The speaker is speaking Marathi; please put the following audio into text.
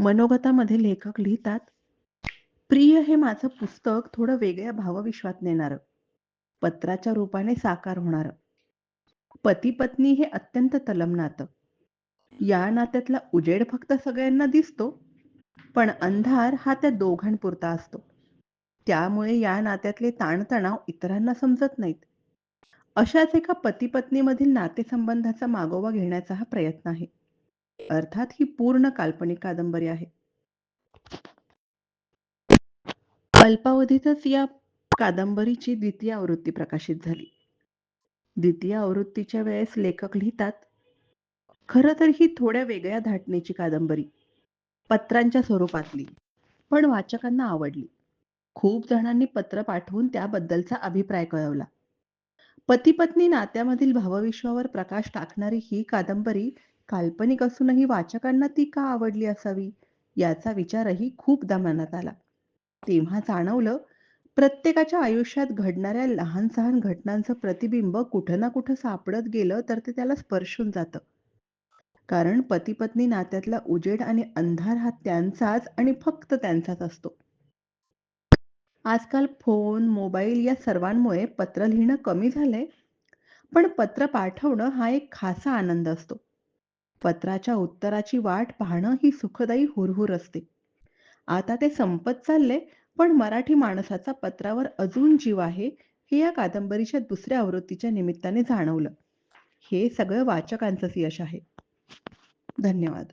मनोगतामध्ये लेखक लिहितात, "प्रिय हे माझं पुस्तक थोडं वेगळ्या भावविश्वात नेणारं, पत्राच्या रूपाने साकार होणारं. पती-पत्नी हे अत्यंत तलम नातं. या नात्यातला उजेड फक्त सगळ्यांना दिसतो, पण अंधार हा त्या दोघांपुरता असतो. त्यामुळे या नात्यातले ताणतणाव इतरांना समजत नाहीत. अशाच एका पती-पत्नीमधील नातेसंबंधाचा मागोवा घेण्याचा हा प्रयत्न आहे. अर्थात ही पूर्ण काल्पनिक कादंबरी आहे. अल्पावधीतच या कादंबरीची द्वितीय आवृत्ती प्रकाशित झाली. द्वितीय आवृत्तीच्या वेळेस लेखक लिहितात, खर तर ही थोड्या वेगळ्या धाटणीची कादंबरी, पत्रांच्या स्वरूपातली, पण वाचकांना आवडली. खूप जणांनी पत्र पाठवून त्याबद्दलचा अभिप्राय कळवला. पती-पत्नी नात्यामधील भावविश्वावर प्रकाश टाकणारी ही कादंबरी काल्पनिक असूनही वाचकांना ती का आवडली असावी, याचा विचारही खूपदा मनात आला. तेव्हा जाणवलं, प्रत्येकाच्या आयुष्यात घडणाऱ्या लहान-सहान घटनांचं प्रतिबिंब कुठं ना कुठं सापडत गेलं तर ते त्याला स्पर्शून जातं. कारण पती-पत्नी नात्यातला उजेड आणि अंधार हा त्यांचाच आणि फक्त त्यांचाच असतो. आजकाल फोन, मोबाईल या सर्वांमुळे पत्र लिहिणं कमी झालंय, पण पत्र पाठवणं हा एक खासा आनंद असतो. पत्राच्या उत्तराची वाट पाहणं ही सुखदायी हुरहुर असते. आता ते संपत चालले पण मराठी माणसाचा पत्रावर अजून जीव आहे, हे या कादंबरीच्या दुसऱ्या आवृत्तीच्या निमित्ताने जाणवलं. हे सगळं वाचकांचंच यश आहे. धन्यवाद.